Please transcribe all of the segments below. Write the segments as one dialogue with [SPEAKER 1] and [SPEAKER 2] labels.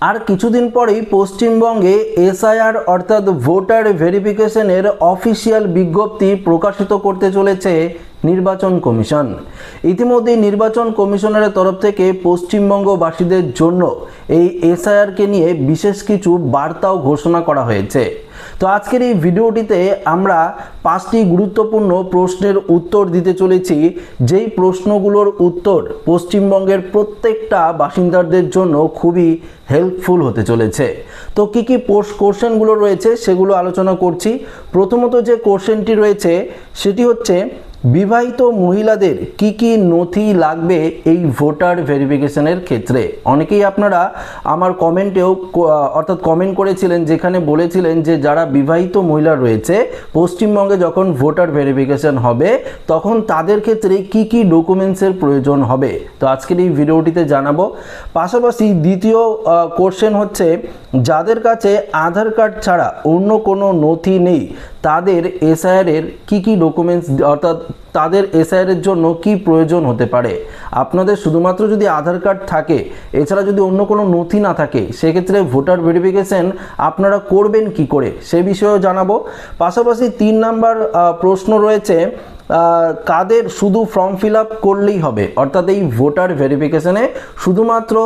[SPEAKER 1] আর কিছুদিন পরেই পশ্চিমবঙ্গে এসআইআর অর্থাৎ ভোটার ভেরিফিকেশনের অফিসিয়াল বিজ্ঞপ্তি প্রকাশিত করতে চলেছে নির্বাচন কমিশন। ইতিমধ্যে নির্বাচন কমিশনের তরফ থেকে পশ্চিমবঙ্গবাসীদের জন্য এই এসআইআরকে নিয়ে বিশেষ কিছু বার্তাও ঘোষণা করা হয়েছে। তো আজকের এই ভিডিওটিতে আমরা পাঁচটি গুরুত্বপূর্ণ প্রশ্নের উত্তর দিতে চলেছি। যেই প্রশ্নগুলোর উত্তর পশ্চিমবঙ্গের প্রত্যেকটা বাসিন্দাদের জন্য খুবই হেল্পফুল হতে চলেছে। তো কী কী পোস্ট কোশ্চেনগুলো রয়েছে সেগুলো আলোচনা করছি। প্রথমত যে কোশ্চেনটি রয়েছে সেটি হচ্ছে বিবাহিত মহিলাদের কি কি নথি লাগবে এই ভোটার ভেরিফিকেশনের ক্ষেত্রে? অনেকেই আপনারা আমার কমেন্টেও অর্থাৎ কমেন্ট করেছিলেন, যেখানে বলেছিলেন যে যারা বিবাহিত মহিলা রয়েছে, পশ্চিমবঙ্গে যখন ভোটার ভেরিফিকেশন হবে, তখন তাদের ক্ষেত্রে কি কি ডকুমেন্টসের প্রয়োজন হবে? তো আজকের এই ভিডিওটিতে জানাব। পাশাপাশি দ্বিতীয় কোশ্চেন হচ্ছে, যাদের কাছে আধার কার্ড ছাড়া অন্য কোনো নথি নেই তাদের এসআইআর এর কি কি ডকুমেন্টস অর্থাৎ তাদের এসআইআর এর জন্য কি প্রয়োজন হতে পারে? আপনাদের শুধুমাত্র যদি আধার কার্ড থাকে, এছাড়া যদি অন্য কোনো নথি না থাকে, সেক্ষেত্রে ভোটার ভেরিফিকেশন আপনারা করবেন কি করে? সে বিষয়েও জানাব। পাশাপাশি তিন নাম্বার প্রশ্ন রয়েছে কাদের শুধু ফর্ম ফিল আপ করলেই হবে? অর্থাৎ এই ভোটার ভেরিফিকেশনে শুধুমাত্র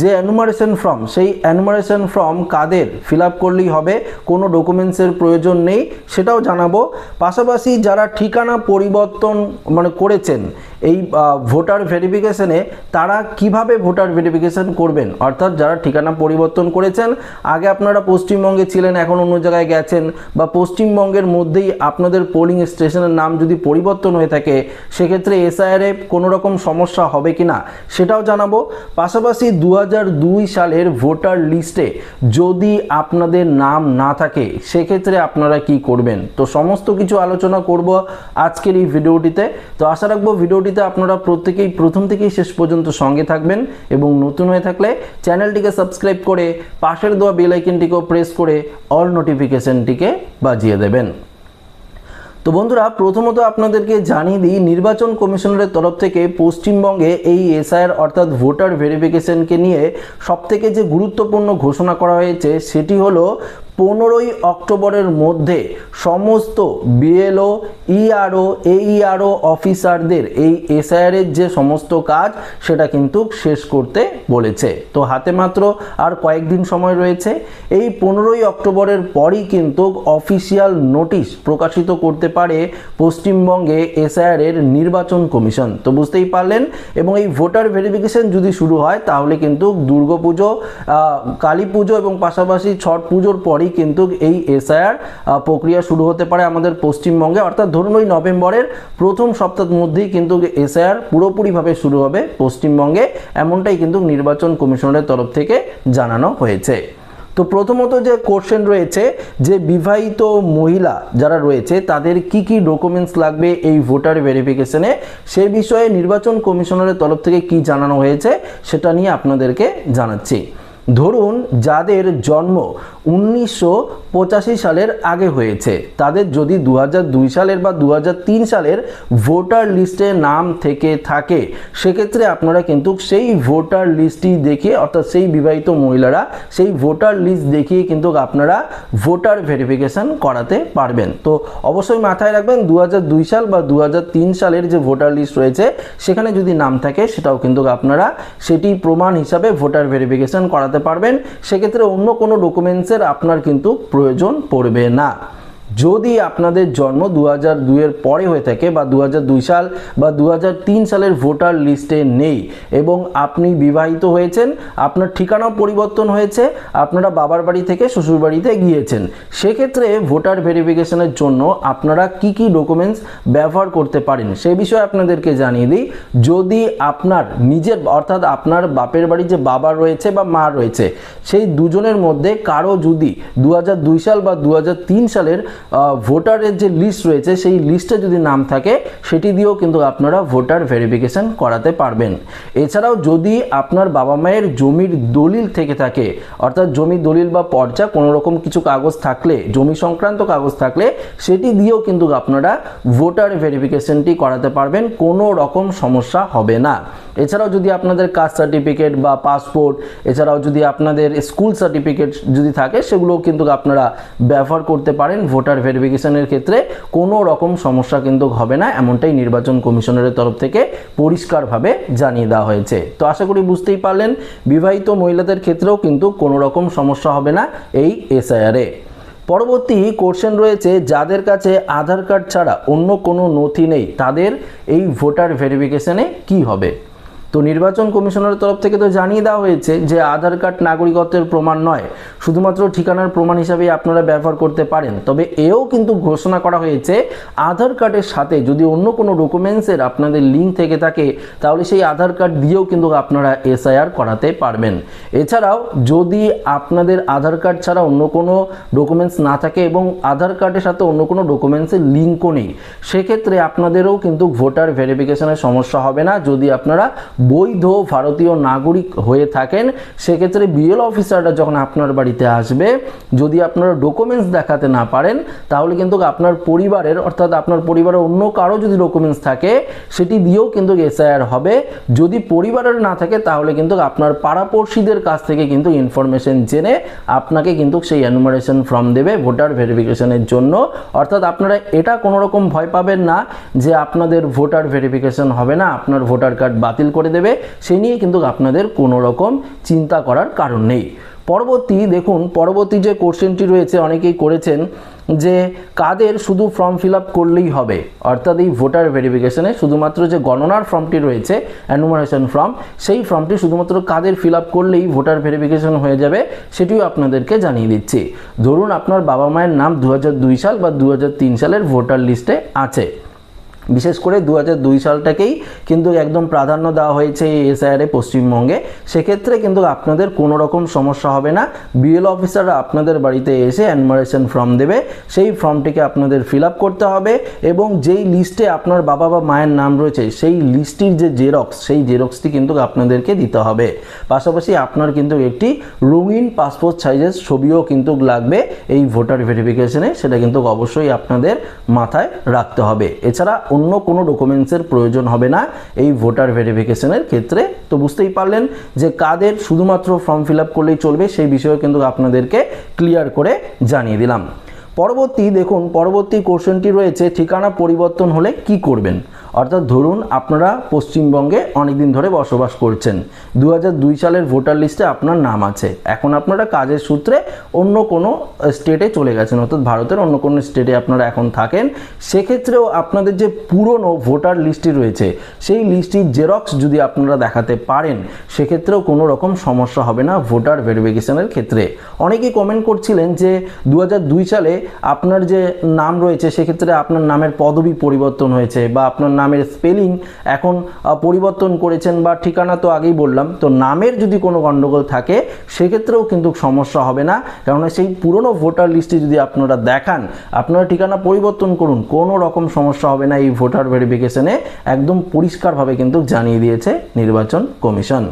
[SPEAKER 1] যে অ্যানুমারেশন ফর্ম সেই অ্যানুমারেশন ফর্ম কাদের ফিল আপ করলেই হবে? কোনো ডকুমেন্টসের প্রয়োজন নেই, সেটাও জানাব। পাশাপাশি যারা ঠিকানা পরিবর্তন মানে করেছেন এই ভোটার ভেরিফিকেশনে তারা কীভাবে ভোটার ভেরিফিকেশন করবেন? অর্থাৎ যারা ঠিকানা পরিবর্তন করেছেন, আগে আপনারা পশ্চিমবঙ্গে ছিলেন, এখন অন্য জায়গায় গেছেন বা পশ্চিমবঙ্গের মধ্যেই আপনাদের পোলিং স্টেশনের নাম যদি পরিবর্তন হয়ে থাকে, সেক্ষেত্রে এসআইআরে কোনো রকম সমস্যা হবে কি না সেটাও জানাব। পাশাপাশি দু সালের ভোটার লিস্টে যদি আপনাদের নাম না থাকে, সেক্ষেত্রে আপনারা কি করবেন? তো সমস্ত কিছু আলোচনা করব আজকের এই ভিডিওটিতে তো আশা রাখব ভিডিওটিতে আপনারা প্রত্যেকেই প্রথম থেকেই শেষ পর্যন্ত সঙ্গে থাকবেন এবং নতুন হয়ে থাকলে চ্যানেলটিকে সাবস্ক্রাইব করে পাশের দেওয়া বেল আইকনটিকেও প্রেস করে অল নোটিফিকেশনটিকে বাজিয়ে দেবেন। তো বন্ধুরা, প্রথমত আপনাদেরকে জানিয়ে দিই, নির্বাচন কমিশনারের তরফ থেকে পশ্চিমবঙ্গে এই এসআইআর অর্থাৎ ভোটার ভেরিফিকেশনকে নিয়ে সবথেকে যে গুরুত্বপূর্ণ ঘোষণা করা হয়েছে সেটি হলো পনেরোই অক্টোবরের মধ্যে সমস্ত বিএলও, ইআরও, এইআরও অফিসারদের এই এসআইআরের যে সমস্ত কাজ, সেটা কিন্তু শেষ করতে বলেছে। তো হাতে মাত্র আর কয়েকদিন সময় রয়েছে। এই পনেরোই অক্টোবরের পরই কিন্তু অফিসিয়াল নোটিশ প্রকাশিত করতে পারে পশ্চিমবঙ্গে এসআইআর এর নির্বাচন কমিশন। তো বুঝতেই পারলেন? এবং এই ভোটার ভেরিফিকেশন যদি শুরু হয়, তাহলে কিন্তু দুর্গাপুজো কালী পুজো এবং পাশাপাশি ছট পুজোর পরেই কিন্তু এই এসআইআর প্রক্রিয়া শুরু হতে পারে আমাদের পশ্চিমবঙ্গে। অর্থাৎ ধরুন ওই নভেম্বরের প্রথম সপ্তাহের মধ্যেই কিন্তু এসআইআর পুরোপুরিভাবে শুরু হবে পশ্চিমবঙ্গে। এমনটাই কিন্তু নির্বাচন কমিশনের তরফ থেকে জানানো হয়েছে। তো প্রথমত যে কোশ্চেন রয়েছে, যে বিবাহিত মহিলা যারা রয়েছে, তাদের কি কি ডকুমেন্টস লাগবে এই ভোটার ভেরিফিকেশনে সে বিষয়ে নির্বাচন কমিশনারের তরফ থেকে কি জানানো হয়েছে, সেটা নিয়ে আপনাদেরকে জানাচ্ছি। ধরুন যাদের জন্ম উনিশশো পঁচাশি সালের আগে হয়েছে, তাদের যদি দু সালের বা দু হাজার তিন সালের ভোটার লিস্টে নাম থেকে থাকে, সেক্ষেত্রে আপনারা কিন্তু সেই ভোটার লিস্টটি দেখে অর্থাৎ সেই বিবাহিত মহিলারা সেই ভোটার লিস্ট দেখিয়ে কিন্তু আপনারা ভোটার ভেরিফিকেশন করাতে পারবেন। তো অবশ্যই মাথায় রাখবেন দু সাল বা দু হাজার তিন সালের যে ভোটার লিস্ট রয়েছে, সেখানে যদি নাম থাকে, সেটাও কিন্তু আপনারা সেটি প্রমাণ হিসাবে ভোটার ভেরিফিকেশন করাতে পারবেন সেক্ষেত্রে অন্য কোনো ডকুমেন্টসের আপনার কিন্তু প্রয়োজন পড়বে না। যদি আপনাদের জন্ম দু হাজার দুইয়ের পরে হয়ে থাকে বা দু দুই সাল বা দু সালের ভোটার লিস্টে নেই এবং আপনি বিবাহিত হয়েছেন, আপনার ঠিকানাও পরিবর্তন হয়েছে, আপনারা বাবার বাড়ি থেকে শ্বশুর বাড়িতে গিয়েছেন, সেক্ষেত্রে ভোটার ভেরিফিকেশনের জন্য আপনারা কি কি ডকুমেন্টস ব্যবহার করতে পারেন সেই বিষয়ে আপনাদেরকে জানিয়ে দিই। যদি আপনার নিজের, অর্থাৎ আপনার বাপের বাড়ি যে বাবা রয়েছে বা মা রয়েছে, সেই দুজনের মধ্যে কারও যদি দু হাজার দুই সাল বা দু হাজার তিন সালের ভোটারের যে লিস্ট রয়েছে, সেই লিস্টে যদি নাম থাকে, সেটি দিয়েও কিন্তু আপনারা ভোটার ভেরিফিকেশন করাতে পারবেন। এছাড়াও যদি আপনার বাবা মায়ের জমির দলিল থেকে থাকে, অর্থাৎ জমির দলিল বা পর্চা কোনো রকম কিছু কাগজ থাকলে, জমি সংক্রান্ত কাগজ থাকলে, সেটি দিয়েও কিন্তু আপনারা ভোটার ভেরিফিকেশনটি করাতে পারবেন, কোনো রকম সমস্যা হবে না। এছাড়াও যদি আপনাদের কাস্ট সার্টিফিকেট বা পাসপোর্ট, এছাড়াও যদি আপনাদের স্কুল সার্টিফিকেট যদি থাকে, সেগুলোও কিন্তু আপনারা ব্যবহার করতে পারেন ভোটার ভেরিফিকেশনের ক্ষেত্রে। কোনো রকম সমস্যা কিন্তু হবে না, এমনটাই নির্বাচন কমিশনের তরফ থেকে পরিষ্কারভাবে জানিয়ে দেওয়া হয়েছে। তো আশা করি বুঝতেই পারলেন, বিবাহিত মহিলাদের ক্ষেত্রেও কিন্তু কোনো রকম সমস্যা হবে না এই এসআইআরে পরবর্তী কোশ্চেন রয়েছে, যাদের কাছে আধার কার্ড ছাড়া অন্য কোনো নথি নেই, তাদের এই ভোটার ভেরিফিকেশানে কি হবে? তো নির্বাচন কমিশনের তরফ থেকে তো জানিয়ে দেওয়া হয়েছে যে আধার কার্ড নাগরিকত্বের প্রমাণ নয়, শুধুমাত্র ঠিকানার প্রমাণ হিসাবে আপনারা ব্যবহার করতে পারেন। তবে এও কিন্তু ঘোষণা করা হয়েছে, আধার কার্ডের সাথে যদি অন্য কোনো ডকুমেন্টসের আপনাদের লিঙ্ক থেকে থাকে, তাহলে সেই আধার কার্ড দিয়েও কিন্তু আপনারা এসআইআর করাতে পারবেন। এছাড়াও যদি আপনাদের আধার কার্ড ছাড়া অন্য কোনো ডকুমেন্টস না থাকে এবং আধার কার্ডের সাথে অন্য কোনো ডকুমেন্টসের লিঙ্কও নেই, সেক্ষেত্রে আপনাদেরও কিন্তু ভোটার ভেরিফিকেশনের সমস্যা হবে না। যদি আপনারা বৈধ ভারতীয় নাগরিক হয়ে থাকেন, সেক্ষেত্রে বিএল অফিসাররা যখন আপনার বাড়িতে আসবে, যদি আপনারা ডকুমেন্টস দেখাতে না পারেন, তাহলে কিন্তু আপনার পরিবারের, অর্থাৎ আপনার পরিবারের অন্য কারও যদি ডকুমেন্টস থাকে, সেটি দিয়েও কিন্তু এসআইআর হবে। যদি পরিবারের না থাকে, তাহলে কিন্তু আপনার পাড়াপড়শিদের কাছ থেকে কিন্তু ইনফরমেশন জেনে আপনাকে কিন্তু সেই অ্যানুমারেশন ফর্ম দেবে ভোটার ভেরিফিকেশনের জন্য। অর্থাৎ আপনারা এটা কোনো রকম ভয় পাবেন না যে আপনাদের ভোটার ভেরিফিকেশন হবে না, আপনার ভোটার কার্ড বাতিল করে দেবে, সে নিয়ে কিন্তু আপনাদের কোনো রকম চিন্তা করার কারণ নেই। পরবর্তী দেখুন, পরবর্তী যে কোশ্চেনটি রয়েছে, অনেকেই করেছেন যে কাদের শুধু ফর্ম ফিল করলেই হবে, অর্থাৎ এই ভোটার ভেরিফিকেশনে শুধুমাত্র যে গণনার ফর্মটি রয়েছে অ্যানুমারেশন ফর্ম সেই ফর্মটি শুধুমাত্র কাদের ফিল করলেই ভোটার ভেরিফিকেশন হয়ে যাবে, সেটিও আপনাদেরকে জানিয়ে দিচ্ছি। ধরুন, আপনার বাবা মায়ের নাম দু হাজার দুই সাল বা দু হাজার তিন সালের ভোটার লিস্টে আছে। বিশেষ করে দু দুই সালটাকেই কিন্তু একদম প্রাধান্য দেওয়া হয়েছে এই এসআইআরে পশ্চিমবঙ্গে। সেক্ষেত্রে কিন্তু আপনাদের কোনো রকম সমস্যা হবে না। বিএল অফিসাররা আপনাদের বাড়িতে এসে অ্যানমারেশন ফর্ম দেবে। সেই ফর্মটিকে আপনাদের ফিল আপ করতে হবে এবং যেই লিস্টে আপনার বাবা বা মায়ের নাম রয়েছে, সেই লিস্টটির যে জেরক্স, সেই জেরক্সটি কিন্তু আপনাদেরকে দিতে হবে। পাশাপাশি আপনার কিন্তু একটি রঙিন পাসপোর্ট সাইজের ছবিও কিন্তু লাগবে এই ভোটার ভেরিফিকেশনে। সেটা কিন্তু অবশ্যই আপনাদের মাথায় রাখতে হবে। এছাড়া অন্য কোনো ডকুমেন্টসের প্রয়োজন হবে না এই ভোটার ভেরিফিকেশনের ক্ষেত্রে। তো বুঝতেই পারলেন যে কাদের শুধুমাত্র ফর্ম ফিল আপ করলেই চলবে, সেই বিষয়ে কিন্তু আপনাদেরকে ক্লিয়ার করে জানিয়ে দিলাম। পরবর্তী, দেখুন, পরবর্তী কোশ্চেনটি রয়েছে, ঠিকানা পরিবর্তন হলে কি করবেন? অর্থাৎ ধরুন আপনারা পশ্চিমবঙ্গে অনেকদিন ধরে বসবাস করছেন। দু হাজার দুই সালের ভোটার লিস্টে আপনার নাম আছে। এখন আপনারা কাজের সূত্রে অন্য কোনো স্টেটে চলে গেছেন, অর্থাৎ ভারতের অন্য কোনো স্টেটে আপনারা এখন থাকেন। সেক্ষেত্রেও আপনাদের যে পুরনো ভোটার লিস্টটি রয়েছে, সেই লিস্টটির জেরক্স যদি আপনারা দেখাতে পারেন, সেক্ষেত্রেও কোনো রকম সমস্যা হবে না ভোটার ভেরিফিকেশনের ক্ষেত্রে। অনেকেই কমেন্ট করছিলেন যে দু হাজার দুই সালে আপনার যে নাম রয়েছে, সেক্ষেত্রে আপনার নামের পদবি পরিবর্তন হয়েছে বা আপনার নামের স্পেলিং এখন পরিবর্তন করেছেন বা ঠিকানা তো আগেই বললাম, তো নামের যদি কোনো গণ্ডগোল থাকে, সেক্ষেত্রেও কিন্তু সমস্যা হবে না। কেননা সেই পুরনো ভোটার লিস্টে যদি আপনারা দেখান, আপনারা ঠিকানা পরিবর্তন করুন, কোনো রকম সমস্যা হবে না এই ভোটার ভেরিফিকেশনে একদম পরিষ্কারভাবে কিন্তু জানিয়ে দিয়েছে নির্বাচন কমিশন।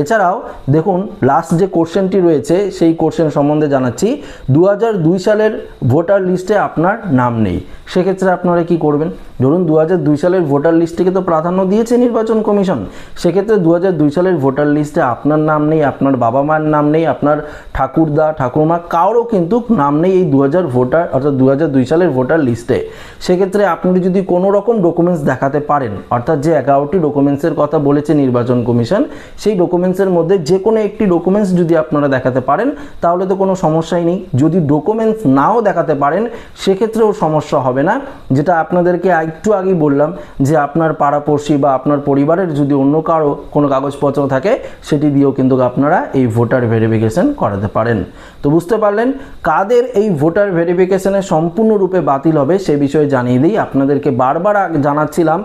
[SPEAKER 1] এছাড়াও দেখুন লাস্ট যে কোশ্চেনটি রয়েছে, সেই কোশ্চেন সম্বন্ধে জানাচ্ছি। দু হাজার দুই সালের ভোটার লিস্টে আপনার নাম নেই। সেক্ষেত্রে আপনারা কি করবেন? ধরুন দু হাজার দুই সালের ভোটার লিস্টটিকে তো প্রাধান্য দিয়েছে নির্বাচন কমিশন। সেক্ষেত্রে দু হাজার দুই সালের ভোটার লিস্টে আপনার নাম নেই, আপনার বাবা মার নাম নেই, আপনার ঠাকুরদা, ঠাকুরমা কারও কিন্তু নাম নেই এই দু হাজার ভোটার অর্থাৎ দু হাজার দুই সালের ভোটার লিস্টে সেক্ষেত্রে আপনি যদি কোনো রকম ডকুমেন্টস দেখাতে পারেন, অর্থাৎ যে এগারোটি ডকুমেন্টসের কথা বলেছে নির্বাচন কমিশন, সেই ডকুমেন্টসের মধ্যে যে কোনো একটি ডকুমেন্টস যদি আপনারা দেখাতে পারেন, তাহলে তো কোনো সমস্যাই নেই। যদি ডকুমেন্টস নাও দেখাতে পারেন, সেক্ষেত্রেও সমস্যা হবে না। যেটা আপনাদেরকে একটু আগেই বললাম যে আপনার পাড়াপড়শি বা আপনার পরিবারের যদি অন্য কারও কোনো কাগজপত্র থাকে, সেটি দিয়েও কিন্তু আপনারা এই ভোটার ভেরিফিকেশন করাতে পারেন। তো বুঝতে পারলেন? কাদের এই ভোটার ভেরিফিকেশনে সম্পূর্ণরূপে বাতিল হবে, সে বিষয়ে জানিয়ে দিই। আপনাদেরকে বারবার জানাচ্ছিলাম,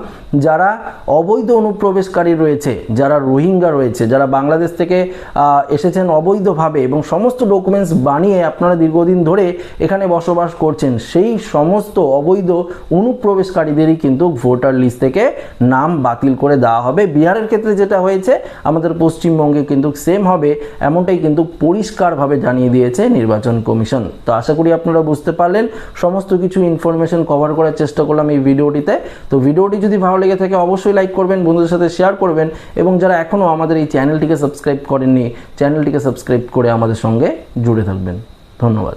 [SPEAKER 1] যারা অবৈধ অনুপ্রবেশকারী রয়েছে, যারা রোহিঙ্গা রয়েছে, যারা যারা বাংলাদেশ থেকে এসেছেন অবৈধভাবে এবং সমস্ত ডকুমেন্টস বানিয়ে আপনারা দীর্ঘদিন ধরে এখানে বসবাস করছেন, সেই সমস্ত অবৈধ অনুপ্রবেশকারীদেরই কিন্তু ভোটার লিস্ট থেকে নাম বাতিল করে দেওয়া হবে। বিহারের ক্ষেত্রে যেটা হয়েছে, আমাদের পশ্চিমবঙ্গে কিন্তু সেম হবে, এমনটাই কিন্তু পরিষ্কারভাবে জানিয়ে দিয়েছে নির্বাচন কমিশন। তো আশা করি আপনারা বুঝতে পারলেন, সমস্ত কিছু ইনফরমেশন কভার করার চেষ্টা করলাম এই ভিডিওটিতে। তো ভিডিওটি যদি ভালো লেগে থাকে, অবশ্যই লাইক করবেন, বন্ধুদের সাথে শেয়ার করবেন এবং যারা এখনও আমাদের এই চ্যানেলটিকে সাবস্ক্রাইব করেননি চ্যানেলটিকে সাবস্ক্রাইব করে আমাদের সঙ্গে জুড়ে থাকবেন। ধন্যবাদ।